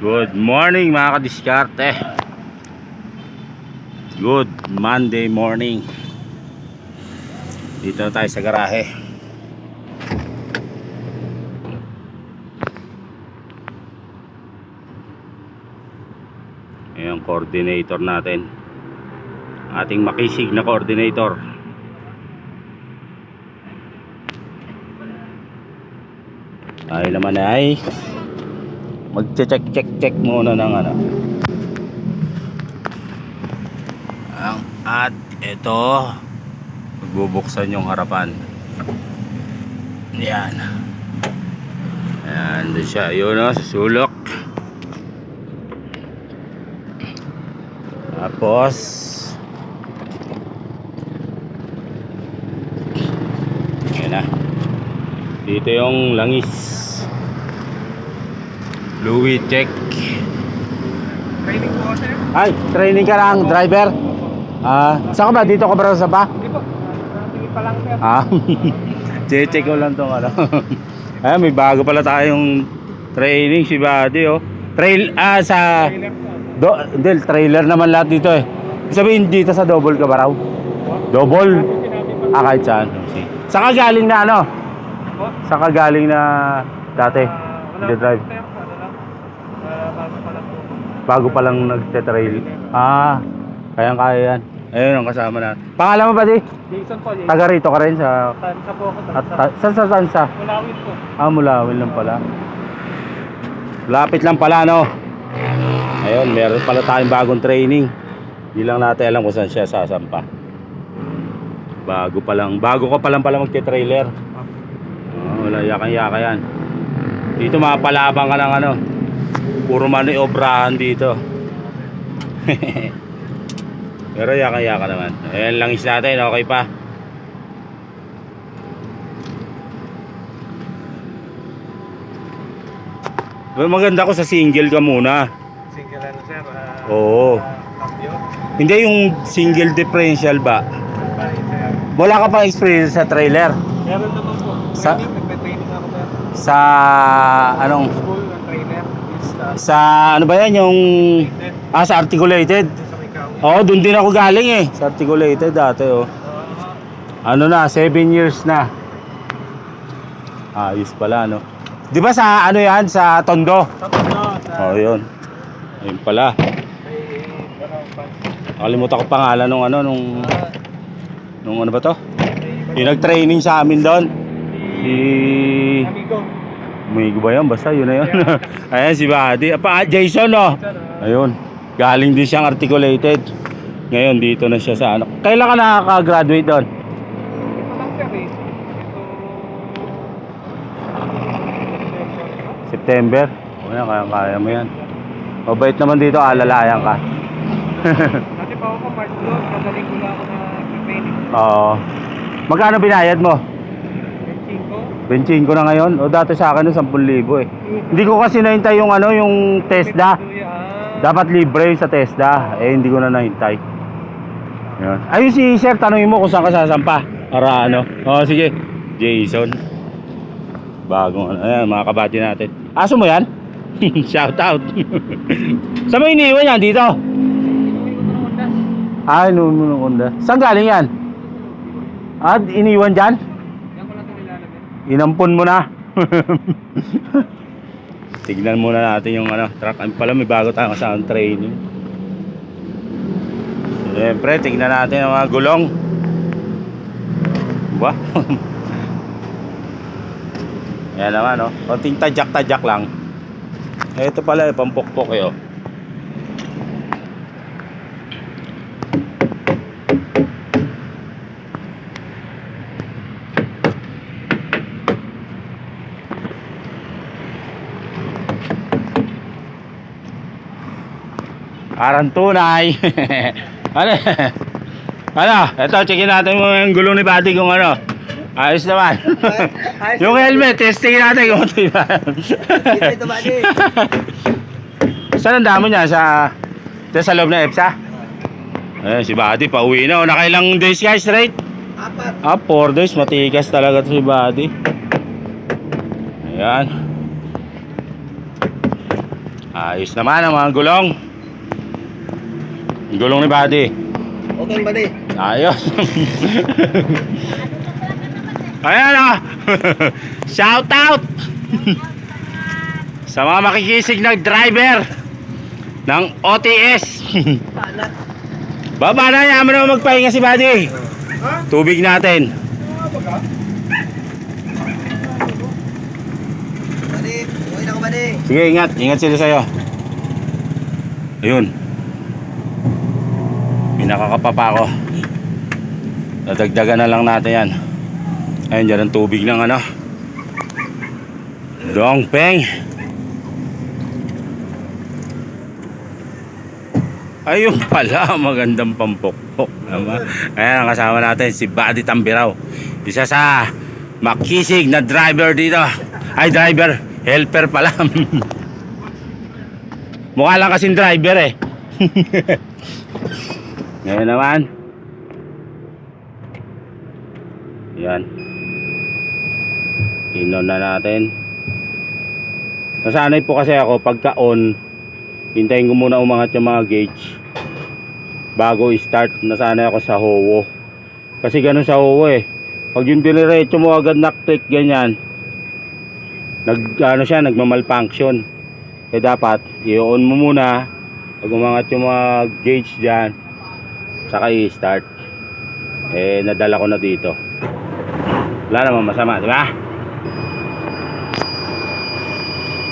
Good morning mga kadiskarte. Good Monday morning. Dito na tayo sa garahe. Ayan, coordinator natin. Ating makisig na coordinator. Tayo naman ay magche-check check check muna ng ano. Ang at ito magbubuksan yung harapan. Yan. Yan, doon siya. Yun o, sa sulok. Tapos, yan na. Dito yung langis. Louis check. Training po sir? Ay, training ka lang, driver. Ah, saan ka ba? Dito ka ba sa ba? Hindi po. Nakatingin pa lang sir. Ah, check ko lang tong ano. Ay, may bago pala tayong training si Buddy oh. Trail ah sa do, del trailer naman lahat dito eh. Sabihin dito sa double ka ba raw? Double. Ah, kahit saan. Saan ka galing na ano? Saan ka galing na dati? Po, drive. sir. Ano lang. Ah, bago pa lang po. Bago pa lang nagte-trail. Ah, kayang kaya yan. Ayun ang kasama na. Pangalan mo ba di? Jason po. Jason. Taga rito ka rin sa Tansa po ako. at Tansa. ta- saan sa tansa? Kulawin po. Ah, Mulawin lang pala. Lapit lang pala, no? Ayun, meron pala tayong bagong training. Hindi lang natin alam kung saan siya sasampa. Bago pa lang. Bago ka pa lang pala magte-trailer. Oh, wala, yakan-yaka yan. Dito mapalabang ka ng ano. Puro maniobrahan dito. Pero yakan-yaka naman. Ayan, langis natin. Okay pa. Maganda ko sa single ka muna. Single ano sir. Ah, Oo. cambio. Hindi yung single differential ba? Wala ka pa experience sa trailer? Meron naman po. Sa-. Sa anong School ng trainer. Is uh, sa ano ba yan yung ah sa articulated? sa. Oo, doon din ako galing eh. Sa articulated dati oh. Ah, Ano na, 7 years na. Ayos pala no. 'Di ba sa ano yan sa Tondo? tapos na sa Oh, 'yun. Ayun pala. ano. Nakalimutan ko pangalan nung ano nung nung ano ba to? Yung nag-training sa amin doon. Si amigo. Umigo ba yan? Basta yun na yun. Ayan si Buddy. Pa, Jason oh. Sir, ah, Ayun. Galing din siyang articulated. Ngayon dito na siya sa ano. Kailan ka nakaka-graduate doon? September. O yan, kaya kaya mo yan. Mabait naman dito, alalayan ka. Dati pa ako March doon. Madaling ko lang ako na training. Oo. Magkano binayad mo? 25. 25 na ngayon. O dati sa akin no 10,000 eh. Hindi ko kasi nahintay yung ano, yung TESDA. Ah, Dapat libre sa TESDA. Eh, hindi ko na nahintay. Yan. Ayun si Sir, tanongin mo kung saan ka sasampa. Para ano. O, sige. Jason. Bagong ano. Ayan, mga kabati natin. Aso mo yan? Shout out. Saan mo iniwan yan? Dito? Ay, nunununda. Saan galing yan? Ah, iniwan dyan? Yan ko lang ito Inampun mo na. Tignan muna natin yung ano, truck. Ay pala may bago tayong kasama training. Siyempre, tignan natin ang mga gulong. Ba? Yan naman, oh. Konting tadyak-tadyak lang. Eh, Ito pala, eh, pampukpok eh, oh. Parang tunay. ano? ano? Ito, checkin natin mo yung gulong ni Buddy kung ano. Ayos naman. Ayos yung helmet, testing natin kung ito yun. ito, Buddy. Saan ang damo niya? Sa, sa loob ng EPSA? Ayan, si Buddy, pauwi na. O, nakailang days guys, straight? Apat. Ah, 4 days. Matigas talaga si Buddy. Ayan. Ayos naman ang mga gulong. Gulong ni Buddy. Okay, buddy. Ayos. Ayan ah. Shout out. Sa mga makikisig na driver ng OTS. Baba na, yaman na magpahinga si Buddy. Tubig natin. Sige, ingat. Ingat sila sa'yo. Ayun. Nakakapapa ko. Nadagdagan na lang natin yan. Ayun, dyan ang tubig ng ano. Dongpeng. Ayun pala, magandang pampokpok naman. Ayan, ang kasama natin si Buddy Tambiraw. Isa sa makisig na driver dito. Ay, driver. Helper pala. Mukha lang kasing driver eh. Ngayon naman. Yan. Inon na natin. Nasanay po kasi ako pagka on, hintayin ko muna umangat yung mga gauge bago i-start. Nasanay ako sa HOWO. Kasi ganun sa HOWO eh. Pag yung diniretso mo agad na-click ganyan, nag ano siya, nagmamalfunction. Eh dapat i-on mo muna pag umangat yung mga gauge diyan saka i-start. Eh nadala ko na dito. Wala namang masama, di ba?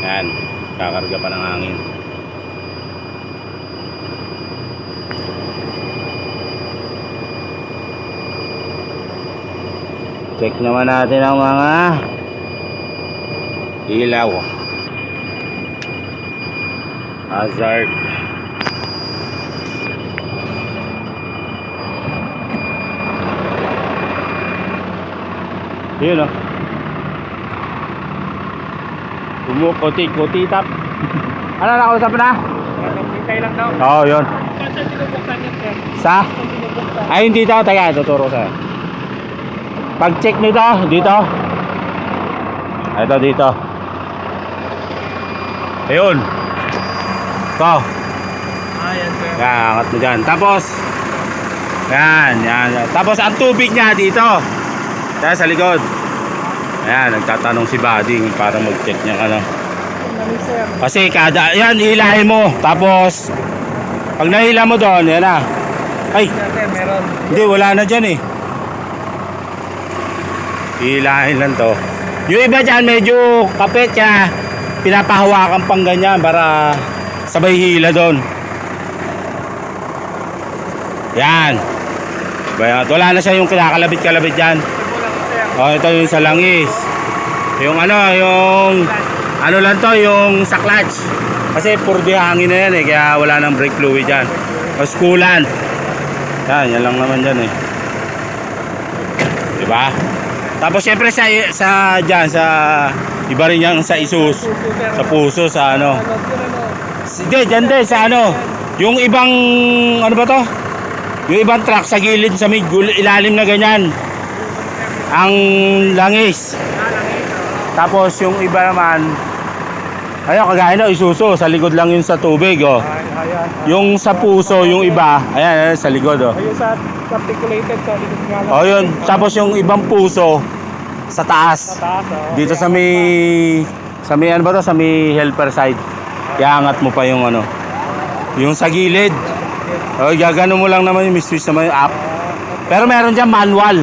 Yan, kakarga pa ng hangin. Check naman natin ang mga ilaw. Hazard. Yun o. Kumukuti-kuti tap. ano nakausap na? Hintay lang daw. Oo, yun. Sa? Ay, hindi daw. Teka, tuturo sa'yo. Pag-check nito, dito. Ito, dito. Ayun. Ito. Ah, yan, sir. Yan, angat mo dyan. Tapos, yan, yan. Tapos, ang tubig niya dito. Kaya sa likod. Ayan, nagtatanong si Bading para mag-check niya ano. Kasi kada, yan, hilahin mo. Tapos, pag nahila mo doon, yan na. Ay, hindi, wala na dyan eh. Hilahin lang to. Yung iba dyan, medyo kapit kaya pinapahawakan pang ganyan para sabay hila doon. Yan. Wala na siya yung kinakalabit-kalabit dyan. Oh, ito yung sa langis. Yung ano, yung ano lang to, yung sa clutch. Kasi puro di hangin na yan eh, kaya wala nang brake fluid dyan. Tapos coolant. Yan, yan lang naman dyan eh. Diba? Tapos syempre sa, sa dyan, sa iba rin yan sa isus. Sa puso, sa ano. Hindi, dyan din, sa ano. Yung ibang, ano ba to? Yung ibang truck sa gilid, sa may ilalim na ganyan. Ang langis. Ah. Tapos yung iba naman, ayun, kagaya na, isuso, sa likod lang yun sa tubig, oh. Yung sa puso, yung iba, ayan, ayan sa likod, oh. Ayun sa articulated sa likod nga lang. Oh, yun. Tapos yung ibang puso, sa Sa taas. taas, oh. Dito sa may, sa may, ano ba to, sa may helper side. Iangat mo pa yung ano, yung sa gilid. Oh, gagano mo lang naman yung switch naman yung up. Pero meron dyan manual.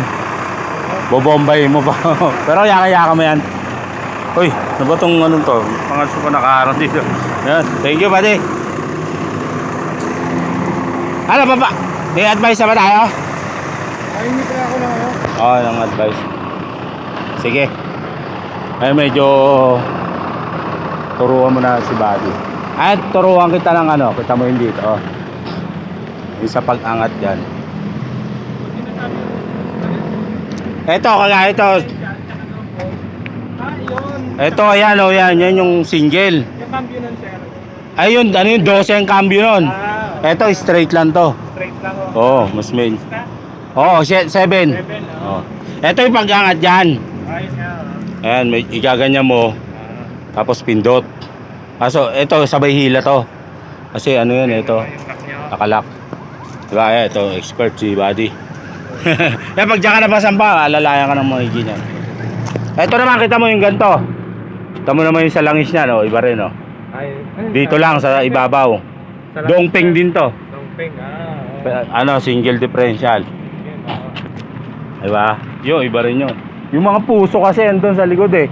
Bobombay mo pa. Pero yaka-yaka mo yan. Uy, ano ba tong anong to? Pangatso ko nakaharap dito. Yan. Thank you, buddy. Ano ba ba? May advice na ba tayo? Ay, hindi pa ako na ano. Oo, oh, ng advice. Sige. Ay, medyo turuan mo na si buddy. Ay, turuan kita ng ano. Kita mo yun dito. Oh. Yung sa pag-angat dyan. Ito, kagaya ito. Ah. Ito, ayan, oh, yan. Yan yung single. Yung cambio nun, sir. Ayun, ano yung 12 ang cambio nun. Ah, Ito, straight lang to. straight lang, oh. Oo, oh, mas main. Oo, oh, 7. Seven, Oh. oh. Ito yung pag-angat dyan. Oh. Ayan, may igaganyan mo. Ah, Tapos pindot. Kaso, ito, sabay hila to. Kasi ano yun, ito, niya. nakalak. Diba, ito, expert si Buddy. Yan, pag dyan ka napasan pa, alalayan ka ng mga ganyan. Ito naman, kita mo yung ganto. Kita mo naman yung sa langis niya, no? Iba rin, no? Ay, Dito lang, sa ibabaw. Sa Dongpeng din to. Dongpeng, ah. Ano, single differential. Diba? Yun, iba rin yun. Yung mga puso kasi andun sa likod eh.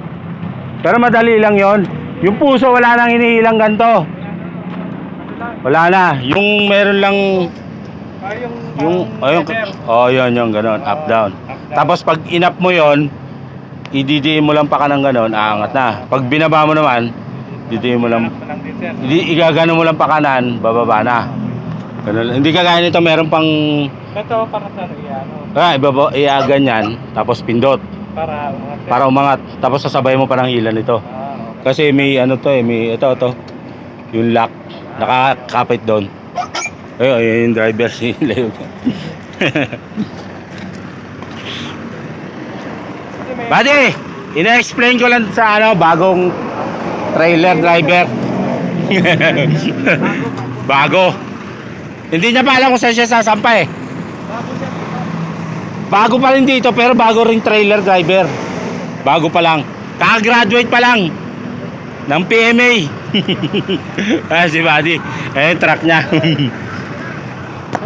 Pero madali lang yon. Yung puso wala nang hinihilang ganto. Wala na. Yung meron lang Ah, yung... yung ayun leather. oh yun yung ganon up down. Up, down. Tapos pag inap mo yon, ididiin mo lang pa ka ng ganon, aangat na. Pag binaba mo naman, didiin mo lang hindi igagano mo lang pa kanan, bababa na. Ganun. Hindi kagaya nito meron pang Ito, para sa ano, ah, ibaba iaganyan tapos pindot para umangat. para umangat tapos sasabay mo pa ng hila nito. Ah, okay. Kasi may ano to eh, may ito to. Yung lock nakakapit doon. Ayun, ayun yung driver si Leo. Buddy, ina-explain ko lang sa ano, bagong trailer driver. Bago. Hindi niya pa alam kung saan siya sasampa eh. Bago pa rin dito pero bago rin trailer driver. Bago pa lang. Kaka-graduate pa lang ng PMA. ah, si Buddy. Eh, truck niya.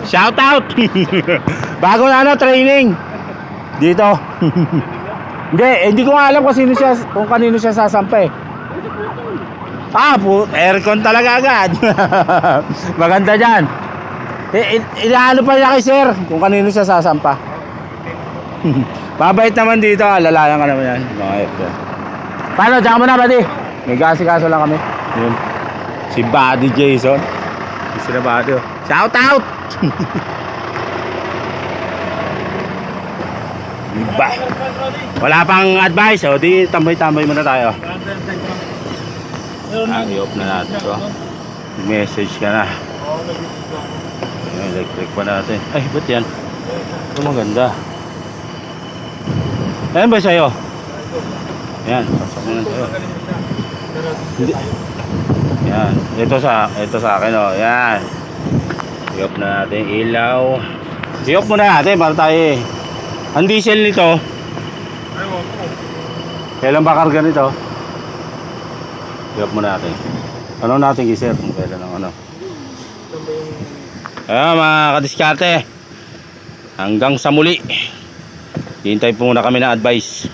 Shout out. bago na ano, training. Dito. hindi, eh, hindi ko alam kung sino siya, kung kanino siya sasampa eh. Ah, po, aircon talaga agad. Maganda diyan. Eh, in- inaano pa niya kay sir kung kanino siya sasampa. Mabait naman dito, alalayan ka naman yan. Mga FB. Paano, diyan ka muna, buddy. May kaso lang kami. Yun. Si Buddy Jason. Si na Buddy. oh. Shout out! Iba. Wala pang advice, oh. Di tambay-tambay muna tayo. Ah, i-off na natin to. Message ka na. Electric pa natin. Ay, ba't yan? Ito maganda. Ayan ba sa'yo? Yan, pasok mo na sa'yo. Hindi. Yan, ito sa, ito sa akin oh. Yan. I-off na natin ilaw. I-off muna natin para tayo eh. Ang diesel nito, kailan ba karga nito? I-off muna natin. Ano natin giser kung kailan ang ano. Ayan mga kadiskarte. Hanggang sa muli. Hintay po muna kami na advice.